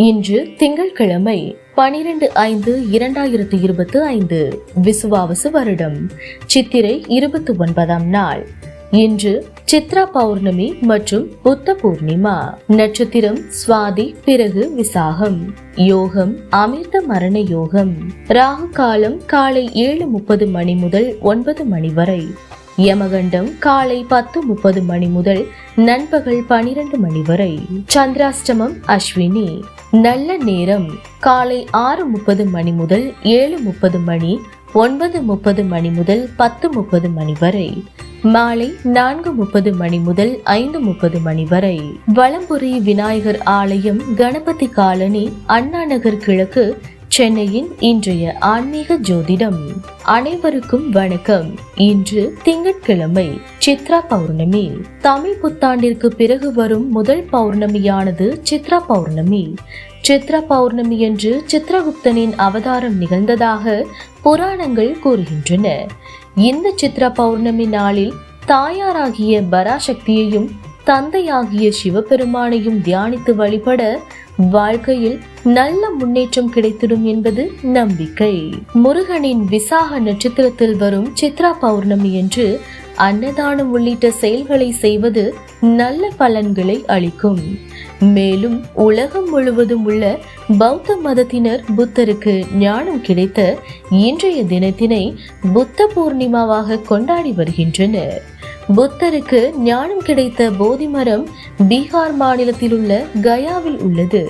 இன்று திங்கட்கிழமை பனிரெண்டு ஐந்து இரண்டாயிரத்து இருபத்து ஐந்து விசுவாவசு வருடம் சித்திரை இருபத்தி ஒன்பதாம் நாள். இன்று சித்ரா பௌர்ணமி மற்றும் புத்த பூர்ணிமா. நட்சத்திரம் சுவாதி பிறகு விசாகம். யோகம் அமிர்த மரண யோகம். ராகு காலம் காலை ஏழு முப்பது மணி முதல் ஒன்பது மணி வரை. யமகண்டம் காலை பத்து முப்பது மணி முதல் நண்பகல் பனிரெண்டு மணி வரை. சந்திராஷ்டமம் அஸ்வினி. நல்ல நேரம். காலை ஆறு முப்பது மணி முதல் ஏழு முப்பது மணி ஒன்பது முப்பது மணி முதல் பத்து முப்பது மணி வரை. மாலை நான்கு முப்பது மணி முதல் ஐந்து முப்பது மணி வரை. வலம்புரி விநாயகர் ஆலயம் கணபதி காலனி அண்ணா நகர் கிழக்கு சென்னையின் இன்றைய ஆன்மீக ஜோதிடம். அனைவருக்கும் வணக்கம். இன்று திங்கட்கிழமை சித்ரா பௌர்ணமி. தமிழ் புத்தாண்டிற்கு பிறகு வரும் முதல் பௌர்ணமியானது சித்ரா பௌர்ணமி. சித்ரா பௌர்ணமி என்று சித்ரகுப்தனின் அவதாரம் நிகழ்ந்ததாக புராணங்கள் கூறுகின்றன. இந்த சித்ரா பௌர்ணமி நாளில் தாயாராகிய பராசக்தியையும் தந்தையாகிய சிவபெருமானையும் தியானித்து வழிபட வாழ்க்கையில் நல்ல முன்னேற்றம் கிடைத்திடும் என்பது நம்பிக்கை. முருகனின் விசாக நட்சத்திரத்தில் வரும் சித்ரா பௌர்ணமி என்று அன்னதானம் உள்ளிட்ட செயல்களை செய்வது நல்ல பலன்களை அளிக்கும். மேலும் உலகம் முழுவதும் உள்ள பௌத்த மதத்தினர் புத்தருக்கு ஞானம் கிடைத்த இன்றைய தினத்தினை புத்த பூர்ணிமாவாக கொண்டாடி வருகின்றனர். புத்தருக்கு ஞானம் கிடைத்த போதி மரம் பீகார் மாநிலத்தில் உள்ள கயாவில் உள்ளது.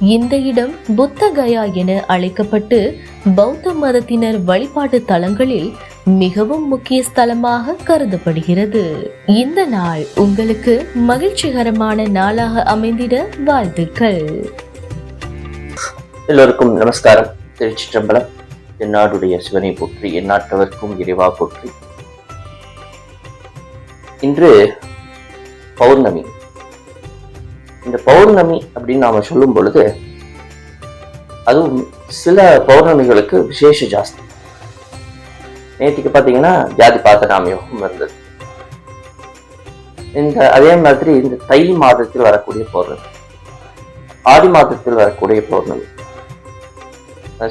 இந்த இடம் புத்த கயா என அழைக்கப்பட்டு பௌத்த மதத்தினர் வழிபாட்டு தலங்களில் மிகவும் முக்கிய ஸ்தலமாக கருதப்படுகிறது. இந்த நாள் உங்களுக்கு மகிழ்ச்சிகரமான நாளாக அமைந்திட வாழ்த்துக்கள். எல்லோருக்கும் நமஸ்காரம். திருச்சிற்றம்பலம் எந்நாடுடைய சிவனை போற்றி எந்நாட்டவர்க்கும் இறைவா போற்றி. இன்று பௌர்ணமி. இந்த பௌர்ணமி அப்படின்னு நாம் சொல்லும் பொழுது அதுவும் சில பௌர்ணமிகளுக்கு விசேஷ ஜாஸ்தி. நேற்றுக்கு பார்த்தீங்கன்னா ஜாதி பாத்தனாம இருந்தது. இந்த அதே மாதிரி இந்த தை மாதத்தில் வரக்கூடிய பௌர்ணமி ஆடி மாதத்தில் வரக்கூடிய பௌர்ணமி.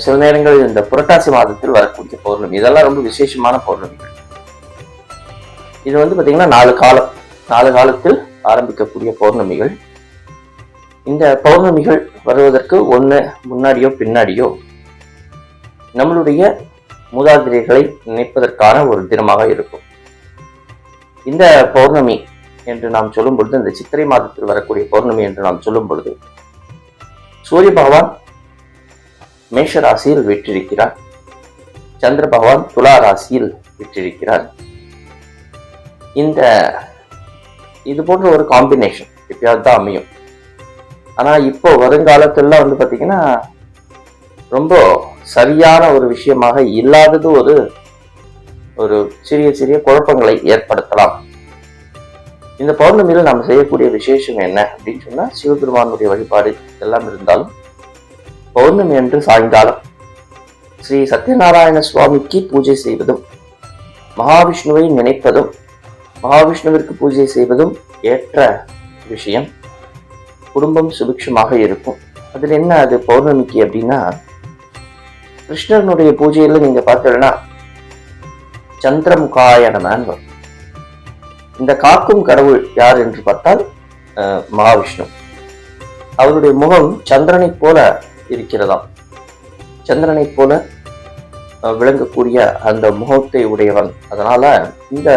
சில நேரங்களில் இந்த புரட்டாசி மாதத்தில் வரக்கூடிய பௌர்ணமி இதெல்லாம் ரொம்ப விசேஷமான பௌர்ணமிகள். இது வந்து பார்த்தீங்கன்னா நாலு காலம் நாலு காலத்தில் ஆரம்பிக்கக்கூடிய பௌர்ணமிகள். இந்த பௌர்ணமிகள் வருவதற்கு ஒன்று முன்னாடியோ பின்னாடியோ நம்மளுடைய மூதாதிரிகளை நினைப்பதற்கான ஒரு தினமாக இருக்கும். இந்த பௌர்ணமி என்று நாம் சொல்லும் பொழுது இந்த சித்திரை மாதத்தில் வரக்கூடிய பௌர்ணமி என்று நாம் சொல்லும் பொழுது சூரிய பகவான் மேஷ ராசியில் விற்றிருக்கிறார். சந்திர பகவான் துலா ராசியில் விற்றிருக்கிறார். இந்த இது போன்ற ஒரு காம்பினேஷன் எப்பயாவது தான் அமையும். ஆனா இப்போ வருங்காலத்துல வந்து பாத்தீங்கன்னா ரொம்ப சரியான ஒரு விஷயமாக இல்லாதது ஒரு ஒரு சிறிய சிறிய குழப்பங்களை ஏற்படுத்தலாம். இந்த பௌர்ணமியில் நாம் செய்யக்கூடிய விசேஷம் என்ன அப்படின்னு சொன்னா சிவபெருமானுடைய வழிபாடு எல்லாம் இருந்தாலும் பௌர்ணமி என்று சாயங்காலம் ஸ்ரீ சத்யநாராயண சுவாமிக்கு பூஜை செய்வதும் மகாவிஷ்ணுவை நினைப்பதும் மகாவிஷ்ணுவிற்கு பூஜை செய்வதும் ஏற்ற விஷயம். குடும்பம் சுபிக்ஷமாக இருக்கும். அதில் என்ன அது பௌர்ணமிக்கு அப்படின்னா கிருஷ்ணனுடைய பூஜையில் நீங்கள் பார்த்தீங்கன்னா சந்திரமுகாய வரும். இந்த காக்கும் கடவுள் யார் என்று பார்த்தால் அஹ், மகாவிஷ்ணு. அவருடைய முகம் சந்திரனை போல இருக்கிறதாம். சந்திரனை போல விளங்கக்கூடிய அந்த முகத்தை உடையவன். அதனால இந்த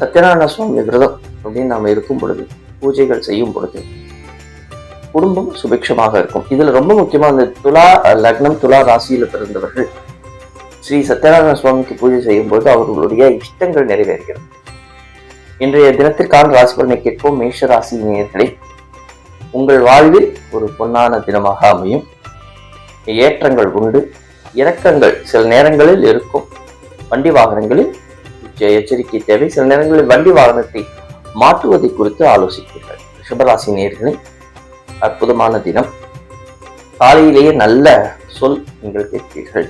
சத்யநாராயண சுவாமி விரதம் அப்படின்னு நாம் இருக்கும் பொழுது பூஜைகள் செய்யும் பொழுது குடும்பம் சுபிக்ஷமாக இருக்கும். இதுல ரொம்ப முக்கியமா இந்த துலா லக்னம் துலா ராசியில பிறந்தவர்கள் ஸ்ரீ சத்யநாராயண சுவாமிக்கு பூஜை செய்யும் போது அவர்களுடைய இஷ்டங்கள் நிறைவேறுகிறது. இன்றைய தினத்திற்கான ராசி பலனை கேட்போம். மேஷ ராசி நேயர்களே உங்கள் வாழ்வில் ஒரு பொன்னான தினமாக அமையும். ஏற்றங்கள் உண்டு. இறக்கங்கள் சில நேரங்களில் இருக்கும். வண்டி வாகனங்களில் எச்சரிக்கை தேவை. சில நேரங்களில் வண்டி வாகனத்தை மாற்றுவதை குறித்து ஆலோசிப்பீர்கள். ரிஷபராசி நேர்களை அற்புதமான தினம். காலையிலேயே நல்ல சொல் நீங்கள் கேட்பீர்கள்.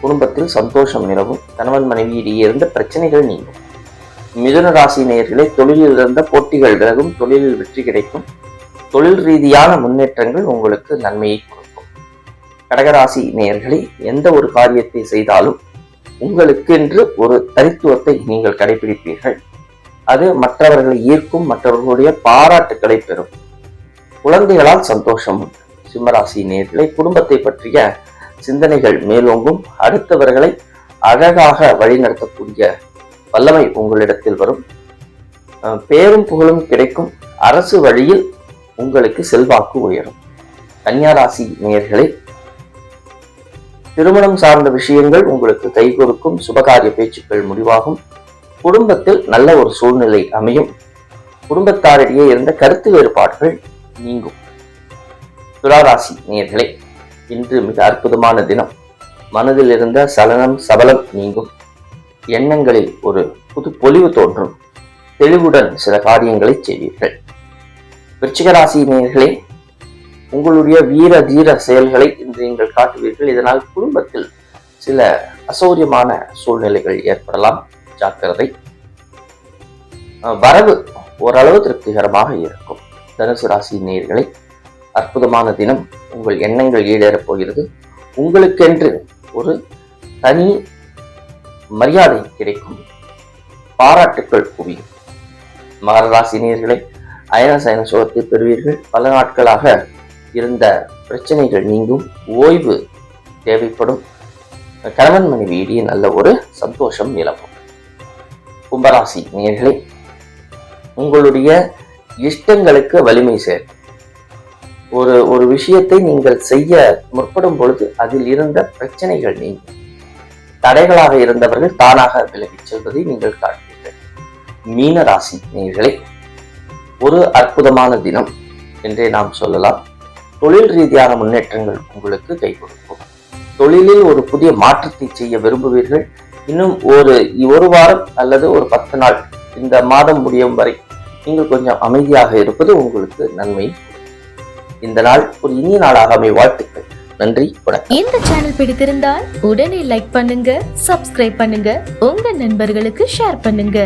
குடும்பத்தில் சந்தோஷம் நிலவும். கணவன் மனைவியிடையே இருந்த பிரச்சனைகள் நீங்கும். மிதுன ராசி நேர்களை தொழிலில் இருந்த போட்டிகள் விலகும். தொழிலில் வெற்றி கிடைக்கும். தொழில் ரீதியான முன்னேற்றங்கள் உங்களுக்கு நன்மையை கொடுக்கும். கடகராசி நேர்களை எந்த ஒரு காரியத்தை செய்தாலும் உங்களுக்கென்று ஒரு தனித்துவத்தை நீங்கள் கடைபிடிப்பீர்கள். அது மற்றவர்களை ஈர்க்கும் மற்றவர்களுடைய பாராட்டுக்களை பெறும். குழந்தைகளால் சந்தோஷம் உண்டு. சிம்மராசி நேர்களை குடும்பத்தை பற்றிய சிந்தனைகள் மேலோங்கும். அடுத்தவர்களை அழகாக வழிநடத்தக்கூடிய வல்லமை உங்களிடத்தில் வரும். அஹ் பேரும் புகழும் கிடைக்கும். அரசு வழியில் உங்களுக்கு செல்வாக்கு உயரும். கன்னியாராசி நேர்களை திருமணம் சார்ந்த விஷயங்கள் உங்களுக்கு கை கொடுக்கும் சுபகாரிய பேச்சுக்கள் முடிவாகும். குடும்பத்தில் நல்ல ஒரு சூழ்நிலை அமையும். குடும்பத்தாரிடையே இருந்த கருத்து வேறுபாடுகள் நீங்கும். துளாராசி நேயர்களே இன்று மிக அற்புதமான தினம். மனதில் இருந்த சலனம் சபலம் நீங்கும். எண்ணங்களில் ஒரு புது பொலிவு தோன்றும். தெளிவுடன் சில காரியங்களை செய்வீர்கள். விருச்சிகராசி ராசி உங்களுடைய வீர தீர செயல்களை இன்று நீங்கள் காட்டுவீர்கள். இதனால் குடும்பத்தில் சில அசௌரியமான சூழ்நிலைகள் ஏற்படலாம். ஜாக்கிரதை. வரவு ஓரளவு திருப்திகரமாக இருக்கும். தனுசு ராசி நேர்களை அற்புதமான தினம். உங்கள் எண்ணங்கள் ஈடேறப் போகிறது. உங்களுக்கென்று ஒரு தனி மரியாதை கிடைக்கும். பாராட்டுக்கள் குவியும். மகர ராசி நேர்களை அயன சயன சுகத்தை பெறுவீர்கள். பல நாட்களாக இருந்த பிரச்சனைகள் நீங்கும் ஓய்வு தேவைப்படும். கணவன் மனைவி இடையே நல்ல ஒரு சந்தோஷம் நிலவும். கும்பராசி நேர்களை உங்களுடைய இஷ்டங்களுக்கு வலிமை சேர். ஒரு ஒரு விஷயத்தை நீங்கள் செய்ய முற்படும் பொழுது அதில் இருந்த பிரச்சனைகள் நீங்கும். தடைகளாக இருந்தவர்கள் தானாக விலகிச் செல்வதை நீங்கள் காண்பீர்கள். மீன ராசி நேயர்களே ஒரு அற்புதமான தினம் என்றே நாம் சொல்லலாம். தொழில் ரீதியான முன்னேற்றங்கள் உங்களுக்கு கை கொடுக்கும். தொழிலில் ஒரு புதிய மாற்றத்தை செய்ய விரும்புவீர்கள். இன்னும் ஒரு ஒரு வாரம் அல்லது ஒரு பத்து நாள் இந்த மாதம் முடியும் வரை நீங்கள் கொஞ்சம் அமைதியாக இருப்பது உங்களுக்கு நன்மை. இந்த நாள் ஒரு இனிய நாளாக அமை வாழ்த்துக்கள். நன்றி வணக்கம். இந்த சேனல் பிடித்திருந்தால் உடனே லைக் பண்ணுங்க சப்ஸ்கிரைப் பண்ணுங்க உங்க நண்பர்களுக்கு ஷேர் பண்ணுங்க.